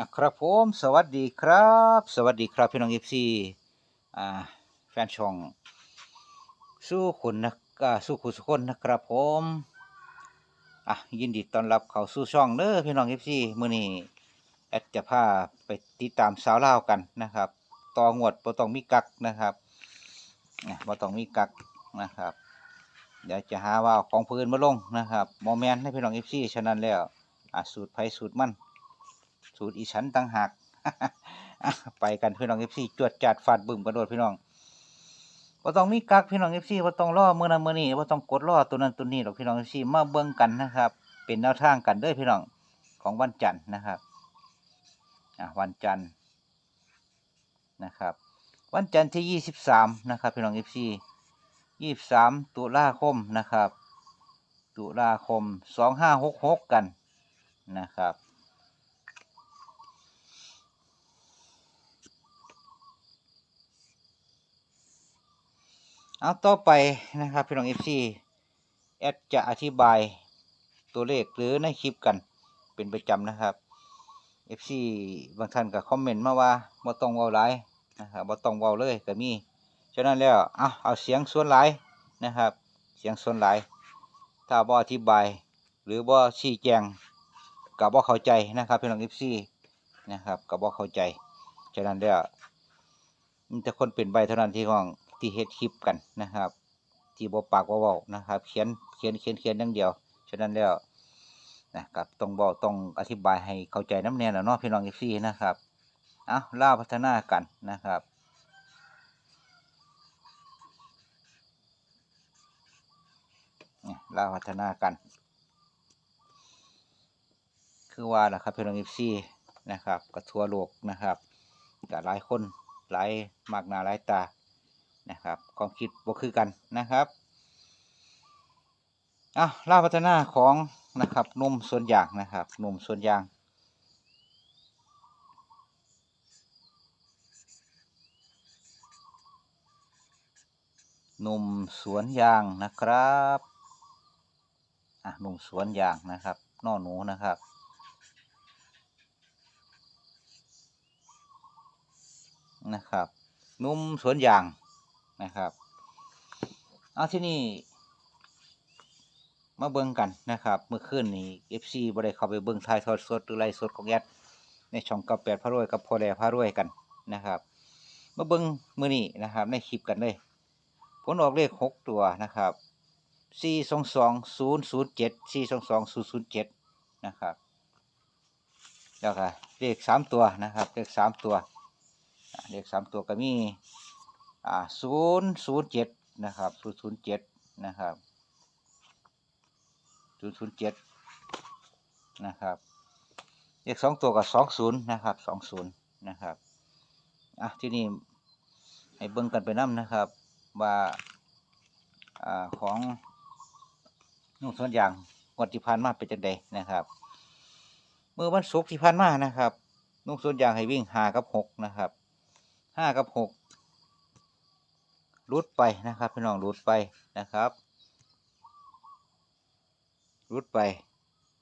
อะครับผมสวัสดีครับ สวัสดีครับพี่น้องเอฟซีอ่าแฟนช่องสู้คุณนะสู้คุณสุคนนะครับผมอะยินดีต้อนรับเข้าสู่ช่องเด้อพี่น้องเอฟซีมื้อนี้แอดจะพาไปติดตามสาวเล่ากันนะครับต่องวดบ่ต้องมีกักนะครับนะบ่ต้องมีกักนะครับเดี๋ยวจะหาว่าของพื้นมาลงนะครับโมแมนต์ให้พี่น้องเอฟซีฉะนั้นแล้วอะสูตรไผสูตรมัน สูตรอีฉันต่างหากไปกันพี่น้องเอฟซีจวดจัดฟาดบึ้มกระโดดพี่น้องว่าต้องมีกักพี่น้องเอฟซีว่าต้องรอเมื้อนั้นเมื้อนี้ว่าต้องกดรอตัวนั้นตัวนี้หรอกพี่น้องเอฟซีมาเบิ่งกันนะครับ เป็นแนวทางกันด้อพี่น้องของวันจันทร์นะครับอะวันจันทร์นะครับ วันจันทร์ที่ยี่สิบสามนะครับพี่น้องเอฟซียี่สิบสามตุลาคมนะครับ ตุลาคมสองห้าหกหกกันนะครับ เอาต่อไปนะครับพี่น้องเอฟซีแอดจะอธิบายตัวเลขหรือในคลิปกันเป็นประจำนะครับเอฟซีบางท่านก็คอมเมนต์มาว่าบ่ต้องเว้าหลายนะครับบ่ต้องเว้าเลยก็มีฉะนั้นแล้วเอาเอาเสียงส่วนหลายนะครับ เสียงส่วนหลาย ถ้าบ่อธิบาย หรือบ่ชี้แจงก็บ่เข้าใจนะครับพี่น้องเอฟซีนะครับก็บ่เข้าใจฉะนั้นแล้วมีแต่คนเป็นใบเท่านั้นที่ของ ที่เฮ็ดคลิปกันนะครับ ที่บ่ปากบ่เว้านะครับ เขียนเขียนเขียนเขียนอย่างเดียว ฉะนั้นแล้วนะครับต้องบอกต้องอธิบายให้เข้าใจน้ำแน่แล้วเนาะพี่น้องอีซี่นะครับ เอาล่าพัฒนากันนะครับเล่าพัฒนากัน คือว่าล่ะครับพี่น้องอีซี่นะครับกับทั่วโลกนะครับกับหลายคนหลายมากหน้าหลายตา นะครับ ความคิดบ่คือกันนะครับอะล่าพัฒนาของนะครับนมส่วนยางนะครับนมส่วนยางนุ่มสวนยางนะครับ อะนุ่มสวนยางนะครับนอหนูนะครับ นะครับ นุ่มสวนยาง นะครับเอาที่นี่มาเบิ่งกันนะครับ เมื่อคืนนี้ FC บ่ได้เข้าไปเบิ่งถ่ายทอดสดหรือไลฟ์สดของแอดในช่องกับแปดพระรวยกับพ่อแดพระรวยกันนะครับ มาเบิ่งมื้อนี้นะครับ ในคลิปกันเลยผลออกเลขหกตัวนะครับสี่สองสองศูนย์ศูนย์เจ็ดสี่สองสองศูนย์ศูนย์เจ็ดนะครับแล้วก็เลขสามตัวนะครับ เลขสามตัวเลขสามตัวก็มี อ่าศูนย์ศูนย์เจ็ดนะครับศูนย์ศูนย์เจ็ดนะครับศูนย์ศูนย์เจ็ดนะครับเลขสองตัวก็สองศูนย์นะครับสองศูนย์นะครับอะที่นี่ให้เบิ่งกันไปน้ำนะครับ ว่าอ่าของนุ่งส่วนอย่างงวดที่ผ่านมาเป็นจังใดนะครับเมื่อวันศุกร์ที่ผ่านมานะครับนุ่งส่วนอย่างให้วิ่งหากับหกนะครับห้ากับหก รุดไปนะครับพี่น้องรุดไปนะครับรุดไป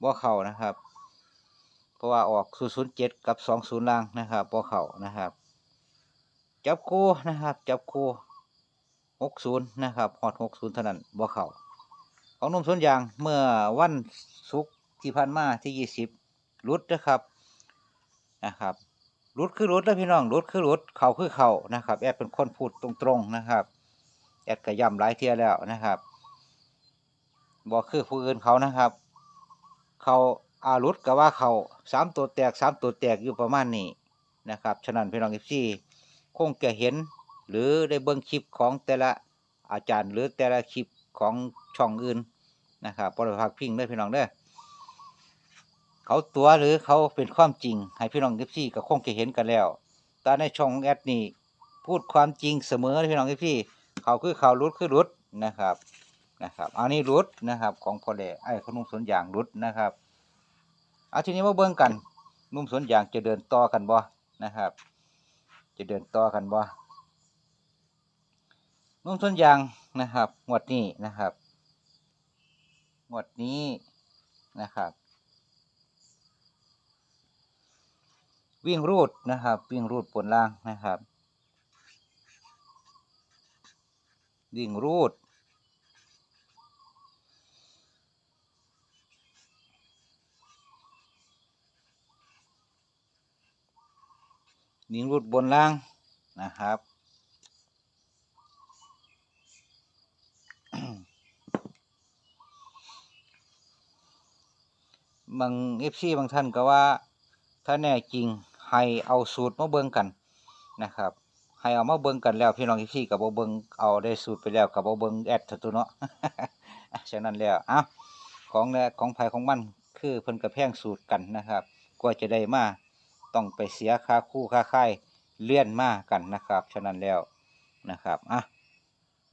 บ่เข่านะครับ เพราะว่าออกศูนย์ศูนย์เจ็ดกับสองศูนย์ล่างนะครับบ่เข่านะครับ จับคู่นะครับ จับคู่หกศูนย์นะครับฮอดหกศูนย์เท่านั้นบ่เข่าของนุ่มสวนยางเมื่อวันศุกร์ที่ผ่านมาที่ยี่สิบรุดนะครับนะครับรุดคือรุดแล้วพี่น้องรุดคือรุดเข่าคือเข่านะครับ แอดเป็นคนพูดตรงๆนะครับ แอดก็ย้ำหลายเที่ยแล้วนะครับบอกคือผู้อื่นเขานะครับ เขาอารุดก็ว่าเขาสามตัวแตกสามตัวแตกอยู่ประมาณนี้นะครับฉะนั้นพี่น้องอีซี่คงจะเห็นหรือได้เบิ่งคลิปของแต่ละอาจารย์หรือแต่ละคลิปของช่องอื่นนะครับปรพักพิงด้วยพี่น้องเด้อเขาตัวหรือเขาเป็นความจริง ให้พี่น้องเอฟซีก็คงจะเห็นกันแล้วแต่ในช่องแอดนี่พูดความจริงเสมอพี่น้องเอฟซี เขาคือเขารุดคือรุดนะครับนะครับอันนี้รุดนะครับ ของพอแดไอ้ขนุ่มสวนยางรุดนะครับเอาทีนี้มาเบิ่งกันนุ่มสวนยางจะเดินต่อกันบ่นะครับ จะเดินต่อกันบ่นุ่มสวนยางนะครับงวดนี้นะครับงวดนี้นะครับวิ่งรูดนะครับ วิ่งรูดบนล่างนะครับ วิ่งรูด วิ่งรูดบนล่างนะครับ บางเอฟซีบางท่านก็ว่า ถ้าแน่จริงให้เอาสูตรมาเบิ่งกันนะครับ ให้เอามาเบิ่งกันแล้วพี่น้องเอฟซีกับเบิ่งเอาได้สูตรไปแล้วกับเบิ่งแอดถอะตัวเนาะฉะนั้นแล้วเอ้าของแรกของไผของมันคือเพิ่นกระแพงสูตรกันนะครับกว่าจะได้มาต้องไปเสียค่าคู่ค่าค่ายเลื่อนมากันนะครับฉะนั้นแล้วนะครับอะ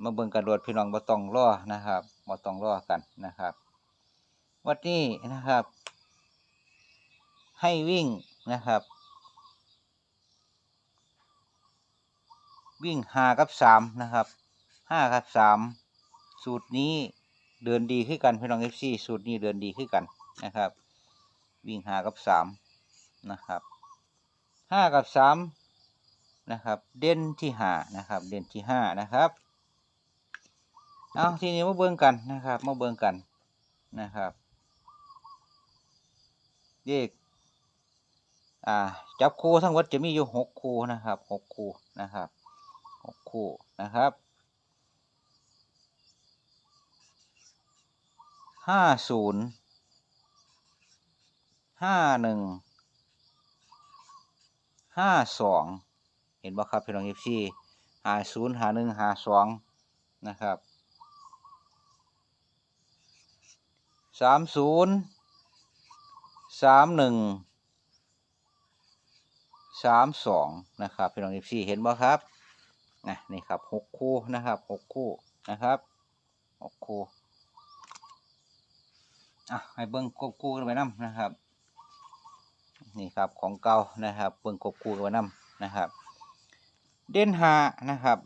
มาเบิ่งกันโดดพี่น้องบ่ต้องรอนะครับบ่ต้องรอกันนะครับ วันนี้นะครับ ให้วิ่งนะครับ วิ่งหากับสามนะครับห้ากับสามสูตรนี้เดินดีขึ้นกันพี่น้องเอฟซีสูตรนี้เดินดีขึ้นกันนะครับ วิ่งหากับสามนะครับห้ากับสามนะครับเด่นที่ห้านะครับเด่นที่ห้านะครับเอาทีนี้มาเบิ่งกันนะครับมาเบิ่งกันนะครับเลขอ่าจับคู่ทั้งหมดจะมีอยู่หกคู่นะครับหกคู่นะครับ หกคู่นะครับ ห้าศูนย์ห้าหนึ่งห้าสองเห็นบ่ครับพี่น้องเอฟซีห้าศูนย์ห้าหนึ่งห้าสองนะครับสามศูนย์สามหนึ่งสามสองนะครับพี่น้องเอฟซีเห็นบ่ครับ นะนี่ครับหกคู่นะครับหกคู่นะครับหกคู่อะให้เบิ้งควบคู่กันไปน้ำนะครับ นี่ครับของเก่านะครับ เบิ้งควบคู่กันไปน้ำนะครับ เด่นหานะครับ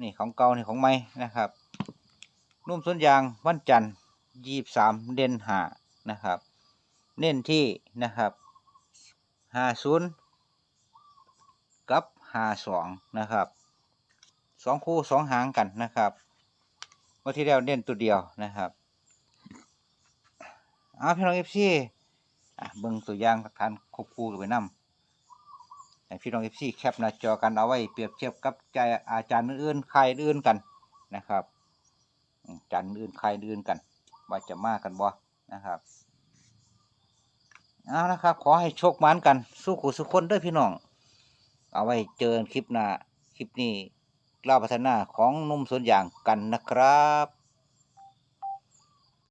นี่ของเก่านี่ของใหม่นะครับนุ่มสนยางวันจันทร์ยี่สามเด่นหานะครับ เน้นที่นะครับห้าศูนย์กับห้าสองนะครับ สองคู่สองหางกันนะครับเมื่อที่แล้วเน้นตัวเดียวนะครับเอาพี่น้องเอฟซีเบิ่งตัวอย่างหลักฐานควบคู่กันไปนำให้พี่น้องเอฟซีแคปหน้าจอกันเอาไว้เปรียบเทียบกับใจอาจารย์อื่นๆใครอื่นกันนะครับอาจารย์อื่นใครอื่นกัน ว่าจะมากกันบ่นะครับเอานะครับ ขอให้โชคมันกัน สู้ขู่สุขคนด้วยพี่น้อง เอาไว้เจอคลิปหน้าคลิปนี้ กล่าพัฒนาของนุ่มสวนยางกันนะครับ